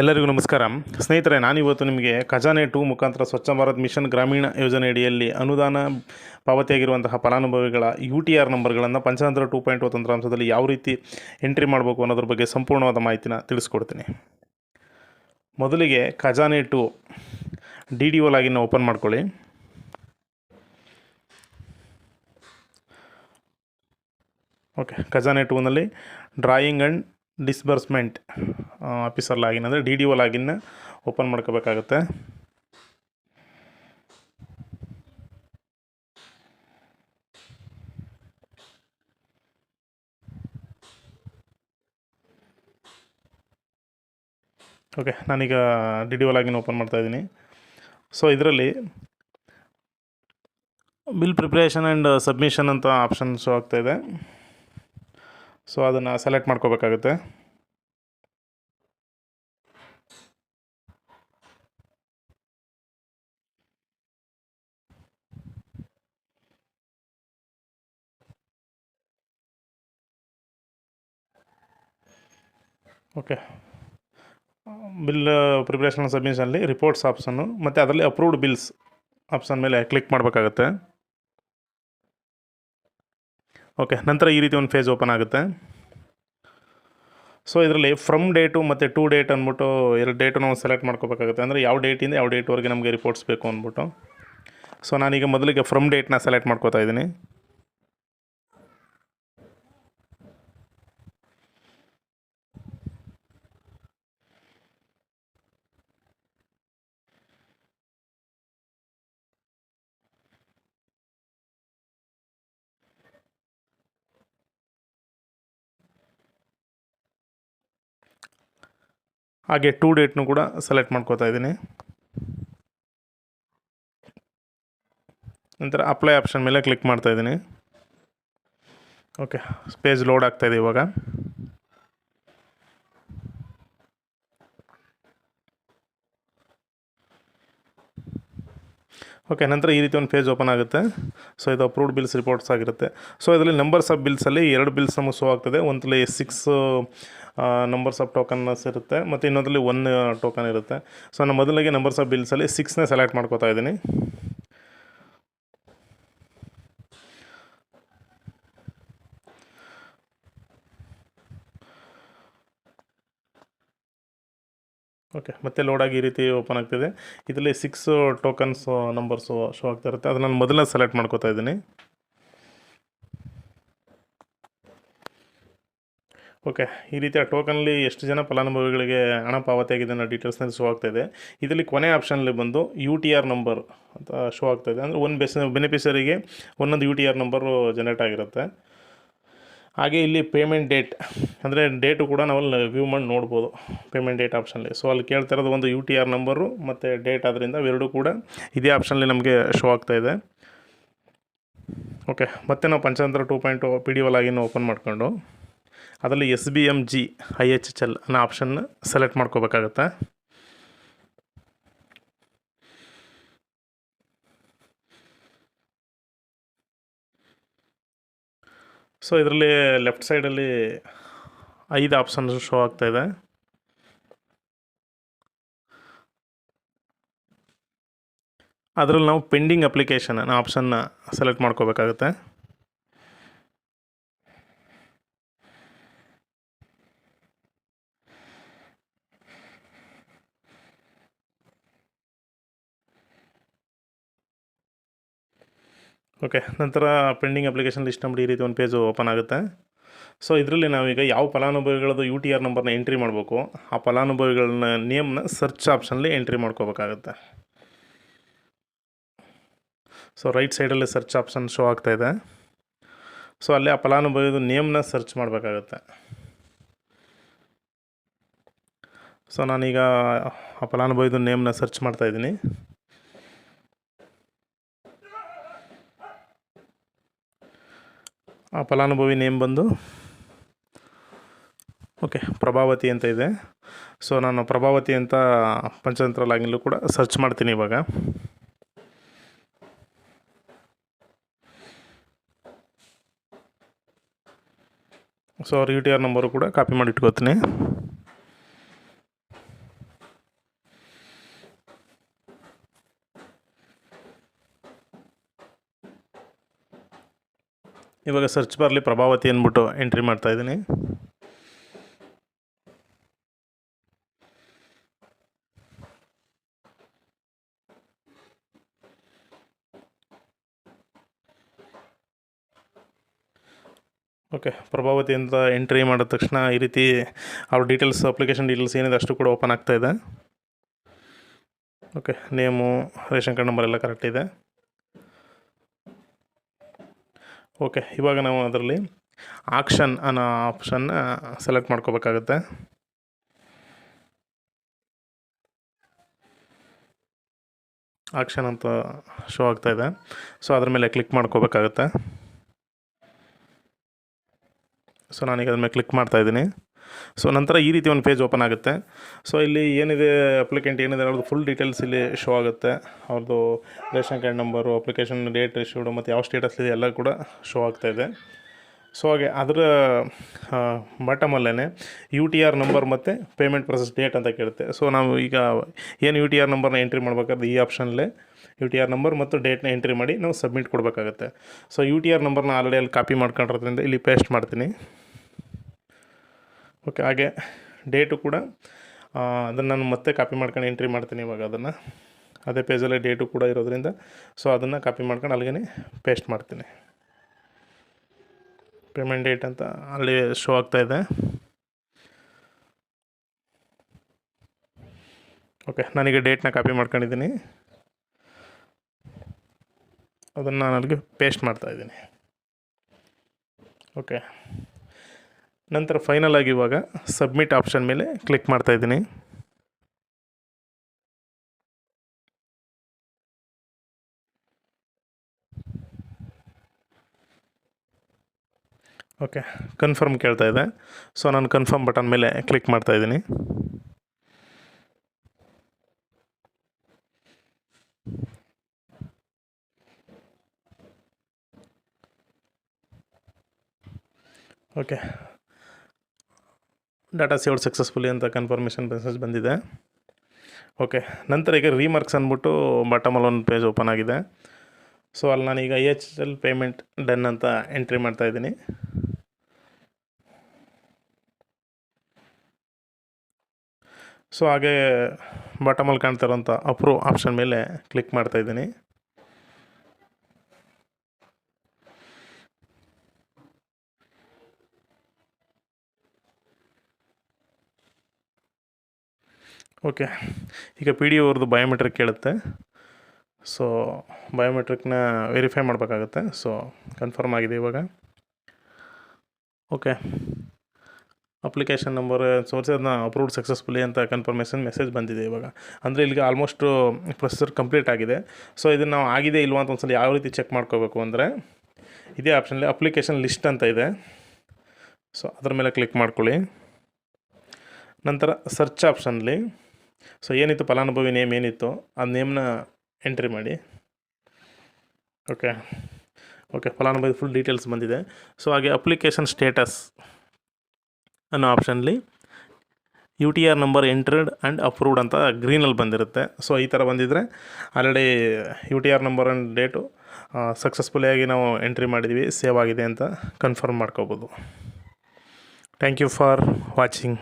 ಎಲ್ಲರಿಗೂ ನಮಸ್ಕಾರ. ಸ್ನೇಹಿತರೆ, ನಾನಿವತ್ತು ನಿಮಗೆ ಖಜಾನೆ ಟು ಮುಖಾಂತರ ಸ್ವಚ್ಛ ಭಾರತ್ ಮಿಷನ್ ಗ್ರಾಮೀಣ ಯೋಜನೆ ಅಡಿಯಲ್ಲಿ ಅನುದಾನ ಪಾವತಿಯಾಗಿರುವಂತಹ ಫಲಾನುಭವಿಗಳ ಯು ಟಿ ಆರ್ ನಂಬರ್ಗಳನ್ನು ಪಂಚತಂತ್ರ ಟೂ ಪಾಯಿಂಟ್ ತಂತ್ರಾಂಶದಲ್ಲಿ ಯಾವ ರೀತಿ ಎಂಟ್ರಿ ಮಾಡಬೇಕು ಅನ್ನೋದ್ರ ಬಗ್ಗೆ ಸಂಪೂರ್ಣವಾದ ಮಾಹಿತಿನ ತಿಳಿಸ್ಕೊಡ್ತೀನಿ. ಮೊದಲಿಗೆ Khajane two D D O open ಮಾಡ್ಕೊಳ್ಳಿ. Okay, Khajane ಟೂನಲ್ಲಿ drawing and disbursement officer login ಅಂದರೆ ಡಿ ಡಿ ಒ ಲಾಗಿನ್ನ ಓಪನ್ ಮಾಡ್ಕೋಬೇಕಾಗತ್ತೆ. ಓಕೆ, ನಾನೀಗ D D O login open ಮಾಡ್ತಾ ಇದ್ದೀನಿ. ಸೊ, ಇದರಲ್ಲಿ ಬಿಲ್ ಪ್ರಿಪ್ರೇಷನ್ ಆ್ಯಂಡ್ ಸಬ್ಮಿಷನ್ ಅಂತ ಆಪ್ಷನ್ ಶೋ ಆಗ್ತಾ ಇದೆ. ಸೊ ಅದನ್ನು ಸೆಲೆಕ್ಟ್ ಮಾಡ್ಕೋಬೇಕಾಗುತ್ತೆ. ಓಕೆ ಬಿಲ್ ಪ್ರಿಪ್ರೇಷನ್ ಸಬ್ಮಿಷನಲ್ಲಿ ರಿಪೋರ್ಟ್ಸ್ ಆಪ್ಷನ್ನು ಮತ್ತು ಅದರಲ್ಲಿ ಅಪ್ರೂವ್ಡ್ ಬಿಲ್ಸ್ ಆಪ್ಷನ್ ಮೇಲೆ ಕ್ಲಿಕ್ ಮಾಡಬೇಕಾಗತ್ತೆ. ಓಕೆ ನಂತರ ಈ ರೀತಿ ಒಂದು ಫೇಸ್ ಓಪನ್ ಆಗುತ್ತೆ. ಸೊ ಇದರಲ್ಲಿ ಫ್ರಮ್ ಡೇಟು ಮತ್ತು ಟು ಡೇಟ್ ಅಂದ್ಬಿಟ್ಟು ಎರಡು ಡೇಟು ನಾವು ಸೆಲೆಕ್ಟ್ ಮಾಡ್ಕೋಬೇಕಾಗುತ್ತೆ. ಅಂದರೆ ಯಾವ ಡೇಟಿಂದ ಯಾವ ಡೇಟ್ವರೆಗೆ ನಮಗೆ ರಿಪೋರ್ಟ್ಸ್ ಬೇಕು ಅಂದ್ಬಿಟ್ಟು. ಸೊ ನಾನೀಗ ಮೊದಲಿಗೆ ಫ್ರಮ್ ಡೇಟ್ನ ಸೆಲೆಕ್ಟ್ ಮಾಡ್ಕೋತಾ ಇದ್ದೀನಿ. ಹಾಗೆ ಟೂ ಡೇಟ್ನು ಕೂಡ ಸೆಲೆಕ್ಟ್ ಮಾಡ್ಕೋತಾ ಇದ್ದೀನಿ. ನಂತರ ಅಪ್ಲೈ ಆಪ್ಷನ್ ಮೇಲೆ ಕ್ಲಿಕ್ ಮಾಡ್ತಾ ಇದ್ದೀನಿ. ಓಕೆ ಪೇಜ್ ಲೋಡ್ ಆಗ್ತಾಯಿದೆ ಇವಾಗ. ಓಕೆ ನಂತರ ಈ ರೀತಿ ಒಂದು ಪೇಜ್ ಓಪನ್ ಆಗುತ್ತೆ. ಸೊ ಇದು ಅಪ್ರೂವ್ಡ್ ಬಿಲ್ಸ್ ರಿಪೋರ್ಟ್ಸ್ ಆಗಿರುತ್ತೆ. ಸೊ ಇದರಲ್ಲಿ ನಂಬರ್ಸ್ ಆಫ್ ಬಿಲ್ಸಲ್ಲಿ ಎರಡು ಬಿಲ್ಸ್ ನಮಗೆ ಶೋ ಆಗ್ತದೆ. ಒಂದಲ್ಲಿ ಸಿಕ್ಸ್ ನಂಬರ್ಸ್ ಆಫ್ ಟೋಕನ್ಸ್ ಇರುತ್ತೆ. ಮತ್ತು ಇನ್ನೊಂದರಲ್ಲಿ ಒನ್ ಟೋಕನ್ ಇರುತ್ತೆ. ಸೊ ನಾನು ಮೊದಲಿಗೆ ನಂಬರ್ಸ್ ಆಫ್ ಬಿಲ್ಸಲ್ಲಿ ಸಿಕ್ಸ್ನೇ ಸೆಲೆಕ್ಟ್ ಮಾಡ್ಕೋತಾ ಇದ್ದೀನಿ. ಓಕೆ ಮತ್ತೆ ಲೋಡಾಗಿ ಈ ರೀತಿ ಓಪನ್ ಆಗ್ತಿದೆ. ಇದರಲ್ಲಿ ಸಿಕ್ಸ್ ಟೋಕನ್ಸ್ ನಂಬರ್ಸು ಶೋ ಆಗ್ತಾ ಇರುತ್ತೆ. ಅದನ್ನು ನಾನು ಮೊದಲನೇ ಸೆಲೆಕ್ಟ್ ಮಾಡ್ಕೋತಾ ಇದ್ದೀನಿ. ಓಕೆ ಈ ರೀತಿಯ ಟೋಕನಲ್ಲಿ ಎಷ್ಟು ಜನ ಫಲಾನುಭವಿಗಳಿಗೆ ಹಣ ಪಾವತಿಯಾಗಿದೆ ಅನ್ನೋ ಡೀಟೇಲ್ಸ್ನಲ್ಲಿ ಶೋ ಆಗ್ತಾ ಇದೆ. ಇದರಲ್ಲಿ ಕೊನೆ ಆಪ್ಷನಲ್ಲಿ ಬಂದು ಯು ಟಿ ಆರ್ ನಂಬರ್ ಅಂತ ಶೋ ಆಗ್ತಾ ಇದೆ. ಅಂದರೆ ಒಂದು ಬೆಸ್ ಬೆನಿಫಿಷರಿಗೆ ಒಂದೊಂದು U T R number generate ಆಗಿರುತ್ತೆ. ಹಾಗೆ ಇಲ್ಲಿ ಪೇಮೆಂಟ್ ಡೇಟ್ ಅಂದರೆ ಡೇಟು ಕೂಡ ನಾವು ವ್ಯೂ ಮಾಡಿ ನೋಡ್ಬೋದು ಪೇಮೆಂಟ್ ಡೇಟ್ ಆಪ್ಷನಲ್ಲಿ ಸೊ ಅಲ್ಲಿ ಕೇಳ್ತಾ ಇರೋದು ಒಂದು ಯು ಟಿ ಆರ್ ನಂಬರು ಮತ್ತು ಡೇಟ್ ಆದ್ದರಿಂದ ಅವೆರಡೂ ಕೂಡ ಇದೇ ಆಪ್ಷನಲ್ಲಿ ನಮಗೆ ಶೋ ಆಗ್ತಾ ಇದೆ. ಓಕೆ ಮತ್ತೆ ನಾವು Panchatantra two point P D O login open ಮಾಡ್ಕೊಂಡು, ಅದರಲ್ಲಿ S B M G I H H L ಅನ್ನೋ ಆಪ್ಷನ್ನ ಸೆಲೆಕ್ಟ್ ಮಾಡ್ಕೋಬೇಕಾಗತ್ತೆ. ಸೊ ಇದರಲ್ಲಿ ಲೆಫ್ಟ್ ಸೈಡಲ್ಲಿ ಐದು ಆಪ್ಷನ್ಸ್ ಶೋ ಆಗ್ತಾ ಇದೆ. ಅದರಲ್ಲಿ ನಾವು ಪೆಂಡಿಂಗ್ ಅಪ್ಲಿಕೇಶನ್ ಆಪ್ಷನ್ನ ಸೆಲೆಕ್ಟ್ ಮಾಡ್ಕೋಬೇಕಾಗುತ್ತೆ. ಓಕೆ ನಂತರ ಪೆಂಡಿಂಗ್ ಅಪ್ಲಿಕೇಶನ್ ಲಿಸ್ಟ್ ನಂಬರ್ ಈ ರೀತಿ ಒಂದು ಪೇಜು ಓಪನ್ ಆಗುತ್ತೆ. ಸೊ ಇದರಲ್ಲಿ ನಾವೀಗ ಯಾವ ಫಲಾನುಭವಿಗಳದ್ದು ಯು ಟಿ ಆರ್ ನಂಬರ್ನ ಎಂಟ್ರಿ ಮಾಡಬೇಕು, ಆ ಫಲಾನುಭವಿಗಳನ್ನ ನೇಮ್ನ ಸರ್ಚ್ ಆಪ್ಷನಲ್ಲಿ ಎಂಟ್ರಿ ಮಾಡ್ಕೋಬೇಕಾಗುತ್ತೆ. ಸೊ ರೈಟ್ ಸೈಡಲ್ಲಿ ಸರ್ಚ್ ಆಪ್ಷನ್ ಶೋ ಆಗ್ತಾ ಇದೆ. ಸೊ ಅಲ್ಲಿ ಆ ಫಲಾನುಭವಿದು ನೇಮ್ನ ಸರ್ಚ್ ಮಾಡಬೇಕಾಗುತ್ತೆ. ಸೊ ನಾನೀಗ ಆ ಫಲಾನುಭವಿದು ನೇಮ್ನ ಸರ್ಚ್ ಮಾಡ್ತಾ ಆ ಫಲಾನುಭವಿ ನೇಮ್ ಬಂದು ಓಕೆ, ಪ್ರಭಾವತಿ ಅಂತ ಇದೆ. ಸೊ, ನಾನು ಪ್ರಭಾವತಿ ಅಂತ ಪಂಚತಂತ್ರ ಲಾಗಿನ್ಲೂ ಕೂಡ ಸರ್ಚ್ ಮಾಡ್ತೀನಿ ಇವಾಗ. ಸೊ ಅವ್ರ ಯು ಟಿ ಆರ್ ನಂಬರು ಕೂಡ ಕಾಪಿ ಮಾಡಿ ಇಟ್ಕೋತೀನಿ. ಇವಾಗ ಸರ್ಚ್ ಬರಲಿ ಪ್ರಭಾವತಿ ಅಂದ್ಬಿಟ್ಟು ಎಂಟ್ರಿ ಮಾಡ್ತಾ ಇದ್ದೀನಿ. ಓಕೆ ಪ್ರಭಾವತಿ ಅಂತ ಎಂಟ್ರಿ ಮಾಡಿದ ತಕ್ಷಣ ಈ ರೀತಿ ಅವ್ರ ಡೀಟೇಲ್ಸ್ ಅಪ್ಲಿಕೇಶನ್ ಡೀಟೇಲ್ಸ್ ಏನಿದೆ ಅಷ್ಟು ಕೂಡ ಓಪನ್ ಆಗ್ತಾ ಇದೆ. Okay name, ration card number ಎಲ್ಲ ಕರೆಕ್ಟ್ ಇದೆ. ಓಕೆ ಇವಾಗ ನಾವು ಅದರಲ್ಲಿ ಆಕ್ಷನ್ ಅನ್ನೋ ಆಪ್ಷನ್ನ ಸೆಲೆಕ್ಟ್ ಮಾಡ್ಕೋಬೇಕಾಗತ್ತೆ. ಆಕ್ಷನ್ ಅಂತ ಶೋ ಆಗ್ತಾ ಇದೆ. ಸೊ ಅದ್ರ ಮೇಲೆ ಕ್ಲಿಕ್ ಮಾಡ್ಕೋಬೇಕಾಗತ್ತೆ. ಸೊ ನಾನೀಗ ಅದ್ರ ಮೇಲೆ ಕ್ಲಿಕ್ ಮಾಡ್ತಾ ಇದ್ದೀನಿ. ಸೊ ನಂತರ ಈ ರೀತಿ ಒಂದು ಪೇಜ್ ಓಪನ್ ಆಗುತ್ತೆ. ಸೊ ಇಲ್ಲಿ ಏನಿದೆ ಅಪ್ಲಿಕೆಂಟ್ ಏನಿದೆ, ಅವ್ರದ್ದು ಫುಲ್ ಡೀಟೇಲ್ಸ್ ಇಲ್ಲಿ ಶೋ ಆಗುತ್ತೆ. ಅವ್ರದ್ದು ration card number application date issued ಮತ್ತು ಯಾವ ಸ್ಟೇಟಸ್ ಇದೆ, ಎಲ್ಲ ಕೂಡ ಶೋ ಆಗ್ತಾ ಇದೆ. ಸೊ ಹಾಗೆ ಅದರ ಬಾಟಮಲ್ಲೇ ಯು ಟಿ ಆರ್ ನಂಬರ್ ಮತ್ತು ಪೇಮೆಂಟ್ ಪ್ರೊಸೆಸ್ ಡೇಟ್ ಅಂತ ಕೇಳುತ್ತೆ. ಸೊ ನಾವು ಈಗ ಏನು ಯು ಟಿ ಆರ್ ನಂಬರ್ನ ಎಂಟ್ರಿ ಮಾಡಬೇಕಾದ್ರೆ ಈ ಆಪ್ಷನಲ್ಲೇ ಯು ಟಿ ಆರ್ ನಂಬರ್ ಮತ್ತು ಡೇಟ್ನ ಎಂಟ್ರಿ ಮಾಡಿ ನಾವು ಸಬ್ಮಿಟ್ ಕೊಡಬೇಕಾಗತ್ತೆ. ಸೊ ಯು ಟಿ ಆರ್ ನಂಬರ್ನ ಆಲ್ರೆಡಿ ಅಲ್ಲಿ ಕಾಪಿ ಮಾಡ್ಕೊಂಡಿರೋದ್ರಿಂದ ಇಲ್ಲಿ ಪೇಸ್ಟ್ ಮಾಡ್ತೀನಿ. ಓಕೆ ಹಾಗೆ ಡೇಟು ಕೂಡ ಅದನ್ನು ನಾನು ಮತ್ತೆ ಕಾಪಿ ಮಾಡ್ಕೊಂಡು ಎಂಟ್ರಿ ಮಾಡ್ತೀನಿ ಇವಾಗ ಅದನ್ನು. ಅದೇ ಪೇಜಲ್ಲೇ ಡೇಟು ಕೂಡ ಇರೋದ್ರಿಂದ ಸೊ ಅದನ್ನು ಕಾಪಿ ಮಾಡ್ಕೊಂಡು ಅಲ್ಲಿಗೆ ಪೇಸ್ಟ್ ಮಾಡ್ತೀನಿ. ಪೇಮೆಂಟ್ ಡೇಟ್ ಅಂತ ಅಲ್ಲಿ ಶೋ ಆಗ್ತಾ ಇದೆ. ಓಕೆ ನಾನೀಗ ಡೇಟ್ನ ಕಾಪಿ ಮಾಡ್ಕೊಂಡಿದ್ದೀನಿ. ಅದನ್ನು ನಾನು ಅಲ್ಲಿಗೆ ಪೇಸ್ಟ್ ಮಾಡ್ತಾ ಇದ್ದೀನಿ. ಓಕೆ ನಂತರ ಫೈನಲ್ ಆಗಿ ಇವಾಗ ಸಬ್ಮಿಟ್ ಆಪ್ಷನ್ ಮೇಲೆ ಕ್ಲಿಕ್ ಮಾಡ್ತಾ ಇದ್ದೀನಿ. ಓಕೆ ಕನ್ಫರ್ಮ್ ಕೇಳ್ತಾ ಇದೆ. ಸೊ ನಾನು ಕನ್ಫರ್ಮ್ ಬಟನ್ ಮೇಲೆ ಕ್ಲಿಕ್ ಮಾಡ್ತಾ ಇದ್ದೀನಿ. ಓಕೆ ಡಾಟಾ ಸೇವ್ಡ್ ಸಕ್ಸಸ್ಫುಲಿ ಅಂತ ಕನ್ಫರ್ಮೇಷನ್ ಮೆಸೇಜ್ ಬಂದಿದೆ. ಓಕೆ ನಂತರ ಈಗ ರೀಮಾರ್ಕ್ಸ್ ಅಂದ್ಬಿಟ್ಟು ಬಾಟಮಲ್ಲಿ ಒಂದು ಪೇಜ್ ಓಪನ್ ಆಗಿದೆ. ಸೊ ಅಲ್ಲಿ ನಾನೀಗ I H L payment done ಅಂತ ಎಂಟ್ರಿ ಮಾಡ್ತಾ ಇದ್ದೀನಿ. ಸೊ ಹಾಗೆ ಬಾಟಮಲ್ಲಿ ಕಾಣ್ತಾ ಇರೋಂಥ ಅಪ್ರೂವ್ ಆಪ್ಷನ್ ಮೇಲೆ ಕ್ಲಿಕ್ ಮಾಡ್ತಾ ಓಕೆ. ಈಗ ಪಿ ಡಿ ಅವ್ರದ್ದು ಬಯೋಮೆಟ್ರಿಕ್ ಕೇಳುತ್ತೆ. ಸೊ ಬಯೋಮೆಟ್ರಿಕ್ನ ವೆರಿಫೈ ಮಾಡಬೇಕಾಗತ್ತೆ. ಸೊ ಕನ್ಫರ್ಮ್ ಆಗಿದೆ ಇವಾಗ. ಓಕೆ ಅಪ್ಲಿಕೇಶನ್ ನಂಬರ್ ಸೋರ್ಸಿ ಅದನ್ನ ಅಪ್ರೂವ್ಡ್ ಸಕ್ಸಸ್ಫುಲಿ ಅಂತ ಕನ್ಫರ್ಮೇಷನ್ ಮೆಸೇಜ್ ಬಂದಿದೆ ಇವಾಗ. ಅಂದರೆ ಇಲ್ಲಿಗೆ ಆಲ್ಮೋಸ್ಟು ಪ್ರೊಸೆಸರ್ ಕಂಪ್ಲೀಟ್ ಆಗಿದೆ. ಸೊ ಇದನ್ನು ನಾವು ಆಗಿದೆ ಇಲ್ವಾ ಅಂತ ಒಂದ್ಸಲ ಯಾವ ರೀತಿ ಚೆಕ್ ಮಾಡ್ಕೋಬೇಕು ಅಂದರೆ, ಇದೇ ಆಪ್ಷನಲ್ಲಿ ಅಪ್ಲಿಕೇಶನ್ ಲಿಸ್ಟ್ ಅಂತ ಇದೆ. ಸೊ ಅದರ ಮೇಲೆ ಕ್ಲಿಕ್ ಮಾಡ್ಕೊಳ್ಳಿ. ನಂತರ ಸರ್ಚ್ ಆಪ್ಷನ್ಲಿ ಸೊ ಏನಿತ್ತು? ಫಲಾನುಭವಿ ನೇಮ್ ಏನಿತ್ತು? ಆ ನೇಮ್ನ ಎಂಟ್ರಿ ಮಾಡಿ. ಓಕೆ ಓಕೆ ಫಲಾನುಭವಿ ಫುಲ್ ಡೀಟೇಲ್ಸ್ ಬಂದಿದೆ. ಸೊ ಹಾಗೆ ಅಪ್ಲಿಕೇಶನ್ ಸ್ಟೇಟಸ್ ಅನ್ನೋ optionally U T R number entered and approved ಅಂತ ಗ್ರೀನಲ್ಲಿ ಬಂದಿರುತ್ತೆ. ಸೊ ಈ ಥರ ಬಂದಿದ್ದರೆ already U T R number and date ಸಕ್ಸಸ್ಫುಲಿಯಾಗಿ ನಾವು ಎಂಟ್ರಿ ಮಾಡಿದ್ವಿ. ಸೇವ್ ಆಗಿದೆ ಅಂತ ಕನ್ಫರ್ಮ್ ಮಾಡ್ಕೋಬೋದು. Thank you for watching